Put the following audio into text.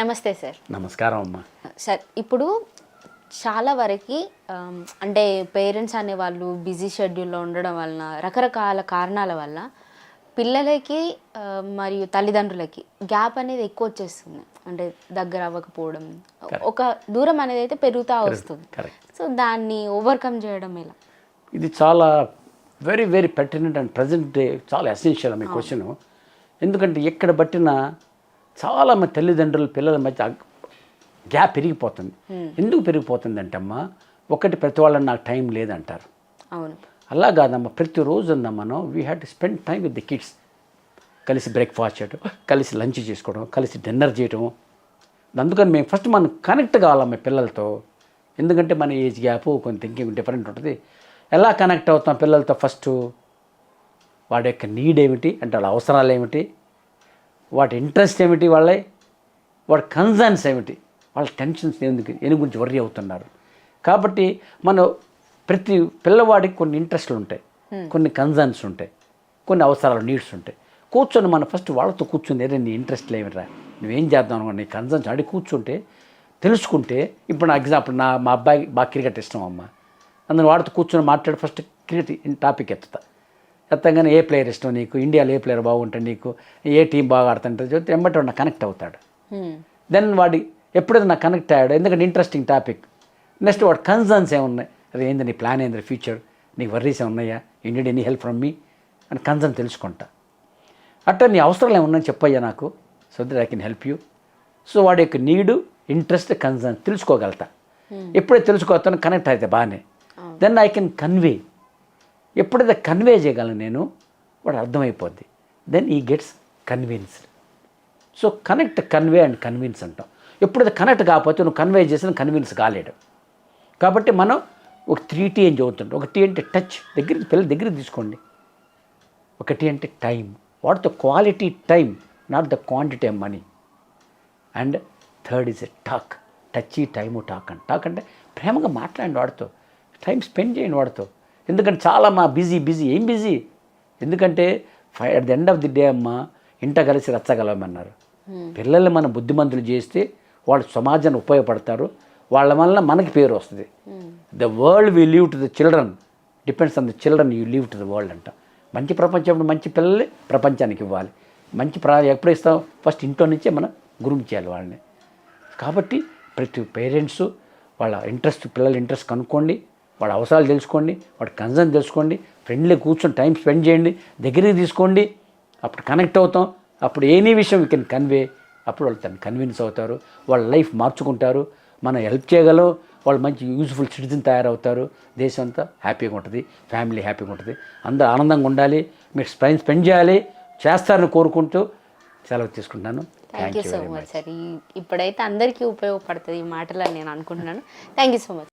నమస్తే సార్. నమస్కారం అమ్మా. సార్ ఇప్పుడు చాలా వరకు అంటే పేరెంట్స్ అనేవాళ్ళు బిజీ షెడ్యూల్లో ఉండడం వలన రకరకాల కారణాల వల్ల పిల్లలకి మరియు తల్లిదండ్రులకి గ్యాప్ అనేది ఎక్కువ వచ్చేస్తుంది. అంటే దగ్గర అవ్వకపోవడం ఒక దూరం అనేది అయితే పెరుగుతూ వస్తుంది. సో దాన్ని ఓవర్కమ్ చేయడం ఎలా? ఇది చాలా very very pertinent and present day చాలా ఎసెన్షియల్ మీ క్వశ్చన్ ఎందుకంటే ఎక్కడ బట్టినా చాలా మంది తల్లిదండ్రుల పిల్లల మధ్య గ్యాప్ పెరిగిపోతుంది. ఎందుకు పెరిగిపోతుంది అంటే అమ్మా ఒకటి ప్రతి వాళ్ళని నాకు టైం లేదంటారు. అవును. అలా కాదమ్మా ప్రతిరోజు ఉందా మనం? We have to spend time with the kids కలిసి బ్రేక్ఫాస్ట్ చేయడం కలిసి లంచ్ చేసుకోవడం కలిసి డిన్నర్ చేయడం అందుకని మేము ఫస్ట్ మనం కనెక్ట్ కావాలమ్మ పిల్లలతో. ఎందుకంటే మన ఏజ్ గ్యాప్ కొంత థింకింగ్ డిఫరెంట్ ఉంటుంది. ఎలా కనెక్ట్ అవుతాం పిల్లలతో ఫస్ట్ వాడి యొక్క నీడ్ ఏమిటి? అంటే వాళ్ళ అవసరాలు ఏమిటి? వాటి ఇంట్రెస్ట్ ఏమిటి వాళ్ళ? వాడి కన్సర్న్స్ ఏమిటి? వాళ్ళ టెన్షన్స్ ఎందుకు? దేని గురించి వర్రీ అవుతున్నారు? కాబట్టి మనం ప్రతి పిల్లవాడికి కొన్ని ఇంట్రెస్ట్లు ఉంటాయి. కొన్ని కన్సర్న్స్ ఉంటాయి. కొన్ని అవసరాలు నీడ్స్ ఉంటాయి. కూర్చొని మనం ఫస్ట్ వాళ్ళతో కూర్చుని "ఏరే, నీ ఇంట్రెస్ట్లు ఏమిరా నువ్వేం చేద్దాం అనుకో నీ కన్సర్న్స్ అడిగి కూర్చుంటే తెలుసుకుంటే ఇప్పుడు నా ఎగ్జాంపుల్ నా మా అబ్బాయి బాగా క్రికెట్ ఇష్టం అమ్మ. అందులో వాడితో కూర్చొని మాట్లాడి ఫస్ట్ క్రికెట్ టాపిక్ ఎత్తుతా. ఎత్తగానే ఏ ప్లేయర్ ఇష్టం నీకు? ఇండియాలో ఏ ప్లేయర్ బాగుంటుంది నీకు? ఏ టీం బాగా ఆడుతుంటే చెప్తే వెంబటి వాడు కనెక్ట్ అవుతాడు. దెన్ వాడి ఎప్పుడైతే నాకు కనెక్ట్ అయ్యాడు ఎందుకంటే ఇంట్రెస్టింగ్ టాపిక్. నెక్స్ట్ వాడు కన్సర్న్స్ ఏమున్నాయి? అది ఏంది నీ ప్లాన్ ఏంది ఫ్యూచర్? నీకు worries ఏమున్నాయా you need any help from me? అని కన్సర్న్ తెలుసుకుంటా. అట్లా నీ అవసరాలు ఏమున్నాయని చెప్పయ్యా నాకు. So that I can help you. So వాడి యొక్క నీడు ఇంట్రెస్ట్ కన్సర్న్ తెలుసుకోగలుగుతా. ఎప్పుడైతే తెలుసుకోతానో కనెక్ట్ అయితే బాగానే. దెన్ ఐ కెన్ కన్వే ఎప్పుడైతే కన్వే చేయగలను నేను వాడు అర్థమైపోద్ది. Then he gets convinced so connect convey and convince అంటాం. ఎప్పుడైతే కనెక్ట్ కాకపోతే నువ్వు కన్వే చేసిన కన్విన్స్ కాలేడు. కాబట్టి మనం ఒక త్రీ టీ అని చదువుతుంటాం. ఒక టీ అంటే టచ్ దగ్గర పిల్లల దగ్గర తీసుకోండి. ఒకటి అంటే time what the quality time not the quantity of money and third is a talk touch ఈ టైము టాక్ అండ్ టాక్ అంటే ప్రేమగా మాట్లాడండి వాడితో. టైం స్పెండ్ చేయండి వాడితో. ఎందుకంటే చాలా మా బిజీ బిజీ. ఏం బిజీ? ఎందుకంటే ఫై at the end of the day అమ్మ ఇంట కలిసి రచ్చగలమన్నారు. పిల్లల్ని మనం బుద్ధిమంతులు చేస్తే వాళ్ళు సమాజానికి ఉపయోగపడతారు. వాళ్ళ వల్ల మనకి పేరు వస్తుంది. The world we leave to the children depends on the children you leave to the world అంట. మంచి ప్రపంచం మంచి పిల్లల్ని ప్రపంచానికి ఇవ్వాలి. మంచి ప్రా ఎప్పుడు ఇస్తాం? ఫస్ట్ ఇంట్లో నుంచే మనం గ్రూమ్ చేయాలి వాళ్ళని. కాబట్టి ప్రతి పేరెంట్స్ వాళ్ళ ఇంట్రెస్ట్ పిల్లల ఇంట్రెస్ట్ కనుక్కోండి. వాళ్ళ అవసరాలు తెలుసుకోండి వాడి కన్సర్న్ తెలుసుకోండి ఫ్రెండ్లీ కూర్చొని టైం స్పెండ్ చేయండి దగ్గరికి తీసుకోండి అప్పుడు కనెక్ట్ అవుతాం అప్పుడు ఎనీ విషయం వీ కెన్ కన్వే అప్పుడు వాళ్ళు తను కన్విన్స్ అవుతారు వాళ్ళ లైఫ్ మార్చుకుంటారు మనం హెల్ప్ చేయగలం వాళ్ళు మంచి యూజ్ఫుల్ సిటిజన్ తయారవుతారు దేశం అంతా హ్యాపీగా ఉంటుంది ఫ్యామిలీ హ్యాపీగా ఉంటుంది అందరూ ఆనందంగా ఉండాలి మీరు స్పెండ్ స్పెండ్ చేయాలి చేస్తారని కోరుకుంటూ సెలవు తీసుకుంటున్నాను. Thank you so much sir ఇప్పుడైతే అందరికీ ఉపయోగపడుతుంది ఈ మాటలు నేను అనుకుంటున్నాను. Thank you so much